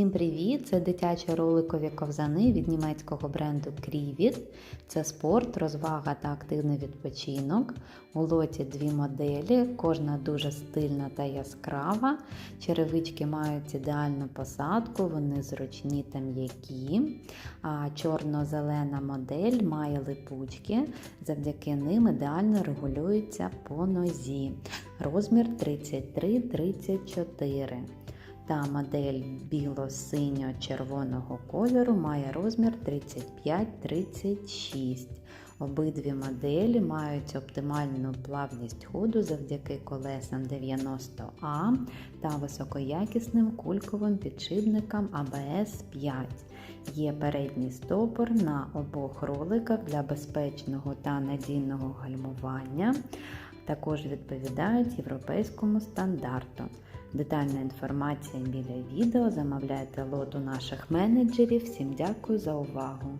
Всім привіт! Це дитячі роликові ковзани від німецького бренду Крівіт. Це спорт, розвага та активний відпочинок. У лоті дві моделі, кожна дуже стильна та яскрава. Черевички мають ідеальну посадку, вони зручні та м'які. А чорно-зелена модель має липучки, завдяки ним ідеально регулюється по нозі. Розмір 33-34 та модель біло-синьо-червоного кольору має розмір 35-36. Обидві моделі мають оптимальну плавність ходу завдяки колесам 90А та високоякісним кульковим підшипникам ABS 5. Є передній стопор на обох роликах для безпечного та надійного гальмування. Також відповідають європейському стандарту. Детальна інформація біля відео. Замовляйте лот наших менеджерів. Всім дякую за увагу!